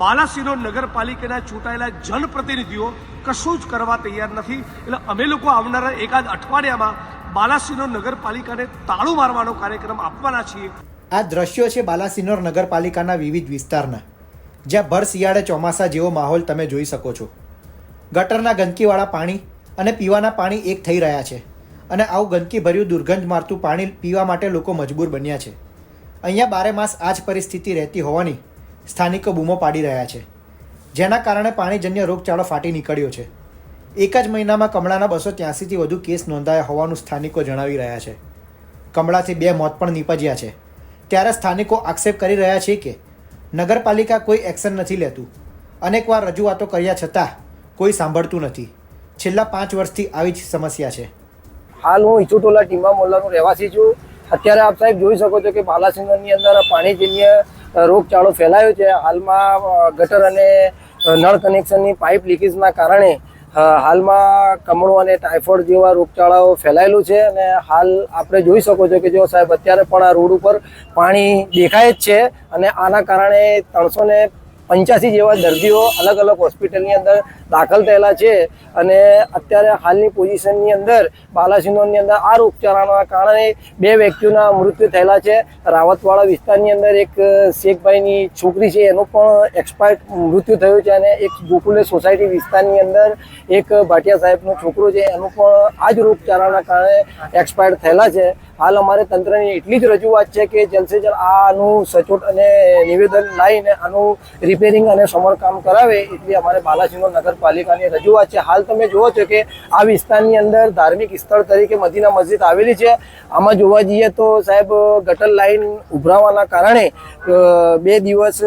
બાલાસિનોર નગરપાલિકાના ચૂંટાયેલા જનપ્રતિનિધિઓ કશું જ કરવા તૈયાર નથી. એટલે અમે લોકો આવનારા એકાદ અઠવાડિયામાં બાલાસિનોર નગરપાલિકાને તાળું મારવાનો કાર્યક્રમ આપવાના છીએ. આ દ્રશ્યો છે બાલાસિનોર નગરપાલિકાના વિવિધ વિસ્તારના, જ્યાં ભર શિયાળે ચોમાસા જેવો માહોલ તમે જોઈ શકો છો. ગટરના ગંદકીવાળા પાણી અને પીવાના પાણી એક થઈ રહ્યા છે અને આવું ગંદકીભર્યું દુર્ગંધ મારતું પાણી પીવા માટે લોકો મજબૂર બન્યા છે. અહીંયા બારે માસ આ જ પરિસ્થિતિ રહેતી હોવાની સ્થાનિકો બૂમો પાડી રહ્યા છે. જેના કારણે પાણીજન્ય રોગચાળો ફાટી નીકળ્યો છે. એક જ મહિનામાં કમળાના બસો ત્યાંસીથી વધુ કેસ નોંધાયા હોવાનું સ્થાનિકો જણાવી રહ્યા છે. કમળાથી બે મોત પણ નીપજ્યા છે. ત્યારે સ્થાનિકો આક્ષેપ કરી રહ્યા છે કે, નગરપાલિકા કોઈ એક્શન નથી લેતું. અનેકવાર રજૂઆતો કર્યા છતાં કોઈ સાંભળતું નથી. છેલ્લા પાંચ વર્ષથી આવી જ સમસ્યા છે. હાલ હું ઈચુટોલા ટીમા મોલ્લાનો રહેવાસી છું. અત્યારે આપ સાહેબ જોઈ શકો છો કે બાલાસિંગરની અંદર પાણીજન્ય રોગચાળો ફેલાયો છે. હાલમાં ગટર અને નળ કનેક્શનની પાઇપ લીકેજના કારણે હાલમાં કમળો અને ટાઇફોઇડ જેવા રોગચાળાઓ ફેલાયેલું છે અને હાલ આપણે જોઈ શકો છો કે જો સાહેબ, અત્યારે પણ આ રોડ ઉપર પાણી દેખાય જ છે અને આના કારણે ત્રણસો ને પંચ્યાસી જેવા દર્દીઓ અલગ અલગ હોસ્પિટલની અંદર દાખલ થયેલા છે અને અત્યારે હાલની પોઝિશનની અંદર બાલાસિનોરની અંદર આ રોગચાળાના કારણે બે વ્યક્તિઓના મૃત્યુ થયેલા છે. રાવતવાડા વિસ્તારની અંદર એક શેખભાઈની છોકરી છે, એનું પણ એક્સપાયર્ડ મૃત્યુ થયું છે અને એક ગોકુલે સોસાયટી વિસ્તારની અંદર એક ભાટિયા સાહેબનો છોકરો છે, એનું પણ આ જ રોગચાળાના કારણે એક્સપાયર્ડ થયેલા છે. હાલ અમારે તંત્રની એટલી જ રજૂઆત છે કે જલ્દ સે જલ્દ આનું સચોટ અને નિવેદન લાવીને આનું રિપેરિંગ અને સમારકામ કરાવે એટલી અમારે બાલાસિનોર નગરપાલિકાની રજૂઆત છે. હાલ તમે જુઓ છો કે આ વિસ્તારની અંદર ધાર્મિક સ્થળ તરીકે મદીના મસ્જિદ આવેલી છે. આમાં જોવા જઈએ તો સાહેબ ગટર લાઈન ઉભરાવાના કારણે બે દિવસ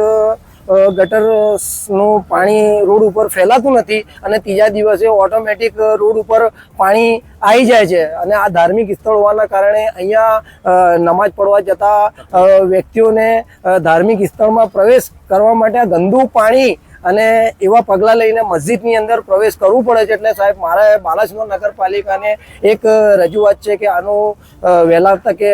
ગટરનું પાણી રોડ ઉપર ફેલાતું નથી અને ત્રીજા દિવસે ઓટોમેટિક રોડ ઉપર પાણી આવી જાય છે. અને આ ધાર્મિક સ્થળ હોવાના કારણે અહીંયા નમાજ પડવા જતા વ્યક્તિઓને ધાર્મિક સ્થળમાં પ્રવેશ કરવા માટે આ ગંદુ પાણી અને એવા પગલાં લઈને મસ્જિદની અંદર પ્રવેશ કરવું પડે છે. એટલે સાહેબ મારે બાલાસિનોર નગરપાલિકાને એક રજૂઆત છે કે આનું વહેલા તકે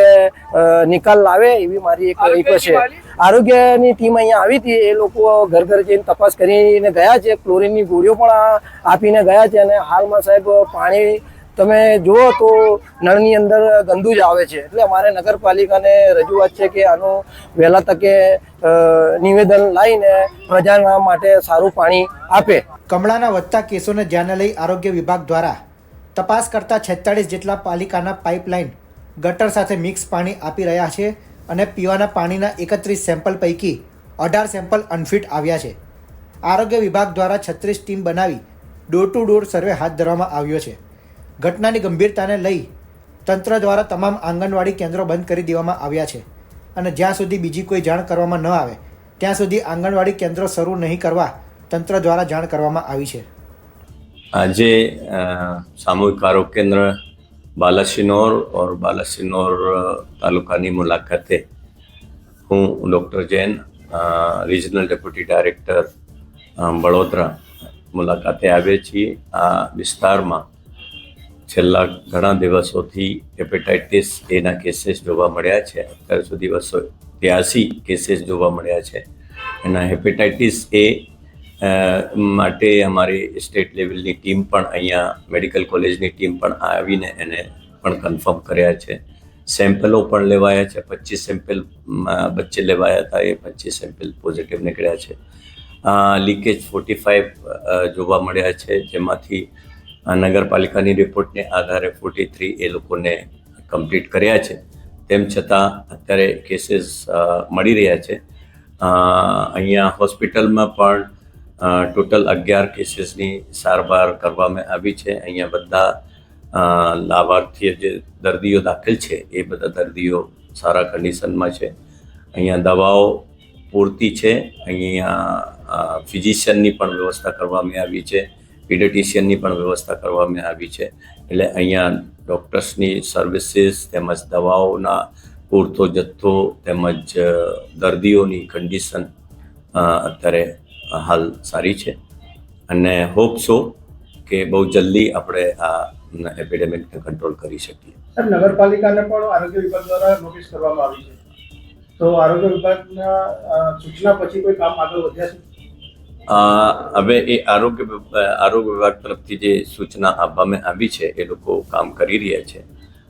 નિકાલ લાવે એવી મારી એક રિક્વેસ્ટ છે. આરોગ્યની ટીમ અહીંયા આવી હતી. એ લોકો ઘર ઘર જઈને તપાસ કરીને ગયા છે. ક્લોરિનની ગોળીઓ પણ આપીને ગયા છે અને હાલમાં સાહેબ પાણી તમે જુઓ તો નળની અંદર ગંદુ જ આવે છે. એટલે અમારે નગરપાલિકાને રજૂઆત છે કે આનું વહેલા તકે નિવેદન લાવીને પ્રજાના માટે સારું પાણી આપે. કમળાના વધતા કેસોને ધ્યાને લઈ આરોગ્ય વિભાગ દ્વારા તપાસ કરતા છેતાળીસ જેટલા પાલિકાના પાઇપલાઇન ગટર સાથે મિક્સ પાણી આપી રહ્યા છે અને પીવાના પાણીના એકત્રીસ સેમ્પલ પૈકી અઢાર સેમ્પલ અનફિટ આવ્યા છે. આરોગ્ય વિભાગ દ્વારા છત્રીસ ટીમ બનાવી ડોર ટુ ડોર સર્વે હાથ ધરવામાં આવ્યો છે. ઘટનાની ગંભીરતાને લઈ તંત્ર દ્વારા તમામ આંગણવાડી કેન્દ્રો બંધ કરી દેવામાં આવ્યા છે અને જ્યાં સુધી બીજી કોઈ જાણ કરવામાં ન આવે, ત્યાં સુધી આંગણવાડી કેન્દ્રો શરૂ નહીં કરવા તંત્ર દ્વારા જાણ કરવામાં આવી છે. આજે સામૂહિક આરોગ્ય કેન્દ્ર બાલાસિનોર ઓર બાલાસિનોર તાલુકાની મુલાકાતે હું doctor Jain regional deputy director Vadodara મુલાકાતે આવે છીએ. આ વિસ્તારમાં છેલ્લા ઘણા દિવસોથી હેપેટાઇટિસ એના કેસીસ જોવા મળ્યા છે. અત્યાર સુધી બસો ત્યાસી કેસીસ જોવા મળ્યા છે. એના હેપેટાઇટિસ એ માટે અમારી સ્ટેટ લેવલની ટીમ પણ અહીંયા મેડિકલ કોલેજની ટીમ પણ આવીને એને પણ કન્ફર્મ કર્યા છે. સેમ્પલો પણ લેવાયા છે. પચીસ સેમ્પલ વચ્ચે લેવાયા હતા. એ પચીસ સેમ્પલ પોઝિટિવ નીકળ્યા છે. લીકેજ ફોર્ટી ફાઇવ જોવા મળ્યા છે. જેમાંથી અ, નગરપાલિકાની રિપોર્ટને આધારે ફોર્ટી થ્રી એ લોકોને કમ્પ્લીટ કર્યા છે. તેમ છતાં અત્યારે કેસીસ મળી રહ્યા છે. અહીંયા હોસ્પિટલમાં પણ ટોટલ અગિયાર કેસીસની સારવાર કરવામાં આવી છે. અહીંયા બધા લાભાર્થીઓ જે દર્દીઓ દાખલ છે એ બધા દર્દીઓ સારા કન્ડિશનમાં છે. અહીંયા દવાઓ પૂરતી છે. અહીંયા ફિઝિશિયનની પણ વ્યવસ્થા કરવામાં આવી છે. પીડિયાટિશિયનની પણ વ્યવસ્થા કરવામાં આવી છે. એટલે અહીંયા ડૉક્ટર્સની સર્વિસીસ તેમજ દવાઓના પૂરતો જથ્થો તેમજ દર્દીઓની કન્ડિશન અત્યારે હાલ સારી છે. અને હોપ સો કે બહુ જલ્દી આપણે આ એપિડેમિકને કંટ્રોલ કરી શકીએ. સર, નગરપાલિકાને પણ આરોગ્ય વિભાગ દ્વારા નોટિસ કરવામાં આવી છે. તો આરોગ્ય વિભાગના સૂચના પછી કોઈ કામ આગળ વધ્યા છે? હવે એ આરોગ્ય આરોગ્ય વિભાગ તરફથી જે સૂચના આપવામાં આવી છે, એ લોકો કામ કરી રહ્યા છે.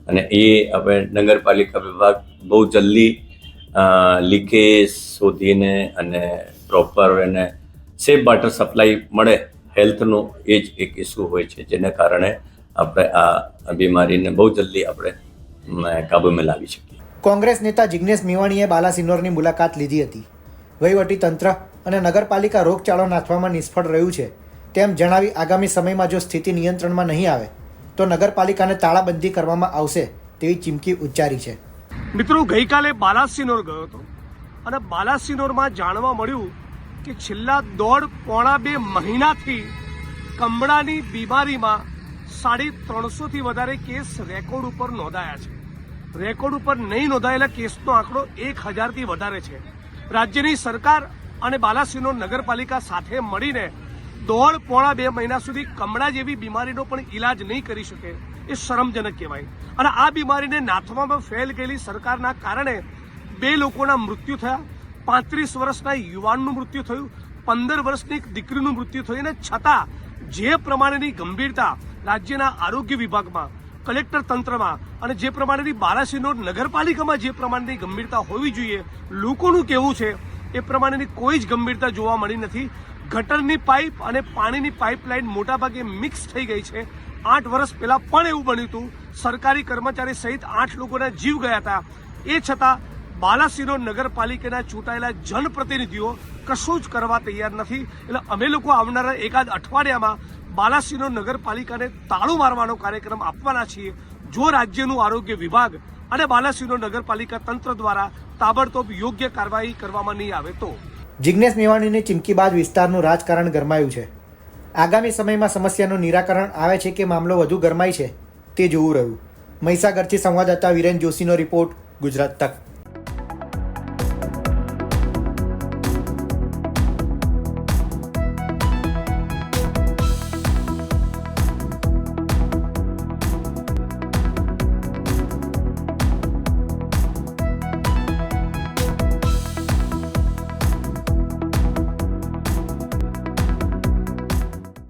અને એ હવે નગરપાલિકા વિભાગ બહુ જલ્દી લીકેજ શોધીને અને પ્રોપર એને સેફ વાટર સપ્લાય મળે હેલ્થનો એ જ એક ઇસ્યુ હોય છે, જેને કારણે આપણે આ બીમારીને બહુ જલ્દી આપણે કાબૂમાં લાવી શકીએ. કોંગ્રેસ નેતા જિગ્નેશ મેવાણીએ બાલાસિનોરની મુલાકાત લીધી હતી. તંત્ર અને નગરપાલિકા રોગચાળો નાથવામાં નિષ્ફળ રહ્યું છે, તેમ જણાવી આગામી સમયમાં જો સ્થિતિ નિયંત્રણમાં નહીં આવે, તો નગરપાલિકાને તાળાબંધી કરવામાં આવશે તેવી ચીમકી ઉચ્ચારી છે. મિત્રો, ગઈકાલે બાલાસિનોર ગયો હતો અને બાલાસિનોરમાં જાણવા મળ્યું કે છેલ્લા દોઢ પોણા બે મહિનાથી કમળાની બીમારીમાં સાડી ત્રણસોથી વધારે કેસ રેકોર્ડ ઉપર નોંધાયા છે. રેકોર્ડ ઉપર નહીં નોંધાયેલા કેસનો આંકડો એક હજારથી વધારે છે. રાજ્યની સરકાર અને બાલાસિનોર નગરપાલિકા સાથે મળીને દોઢ પોણા બે મહિના સુધી કમળા જેવી બીમારીનો પણ ઈલાજ નહીં કરી શકે એ શરમજનક કહેવાય. અને આ બીમારીને નાથવામાં ફેલ ગયેલી સરકારના કારણે બે લોકોના મૃત્યુ થયા. પાંત્રીસ વર્ષના યુવાનનું મૃત્યુ થયું. પંદર વર્ષની દીકરીનું મૃત્યુ થયું. અને છતાં જે પ્રમાણેની ગંભીરતા રાજ્યના આરોગ્ય વિભાગમાં કલેક્ટર તંત્રમાં અને જે પ્રમાણેની બારાસિનોર નગરપાલિકામાં જે પ્રમાણેની ગંભીરતા હોવી જોઈએ, લોકોનું કહેવું છે, એ પ્રમાણેની કોઈ જ ગંભીરતા જોવા મળી નથી. ગટરની પાઇપ અને પાણીની પાઇપલાઇન મોટાભાગે મિક્સ થઈ ગઈ છે. આઠ વર્ષ પહેલાં પણ એવું બન્યું હતું. સરકારી કર્મચારી સહિત આઠ લોકોના જીવ ગયા હતા. એ છતાં બાલાસિનોર નગરપાલિકાના ચૂંટાયેલા જનપ્રતિનિધિઓ કશું જ કરવા તૈયાર નથી. એટલે અમે લોકો આવનારા એકાદ અઠવાડિયામાં બાલાસિનોર નગરપાલિકાને તાળું મારવાનો કાર્યક્રમ આપવાના છીએ. જો રાજ્યનું આરોગ્ય વિભાગ અને બાલાસિનો નગરપાલિકા તંત્ર દ્વારા તાબડતોબ યોગ્ય કાર્યવાહી કરવામાં નહીં આવે તો? જિજ્ઞેશ મેવાણીની ચીમકી વિસ્તારનું રાજકારણ ગરમાયું છે. આગામી સમયમાં સમસ્યાનું નિરાકરણ આવે છે કે મામલો વધુ ગરમાય છે તે જોવું રહ્યું. મહીસાગરથી સંવાદદાતા વિરેન જોશીનો રિપોર્ટ, ગુજરાત તક.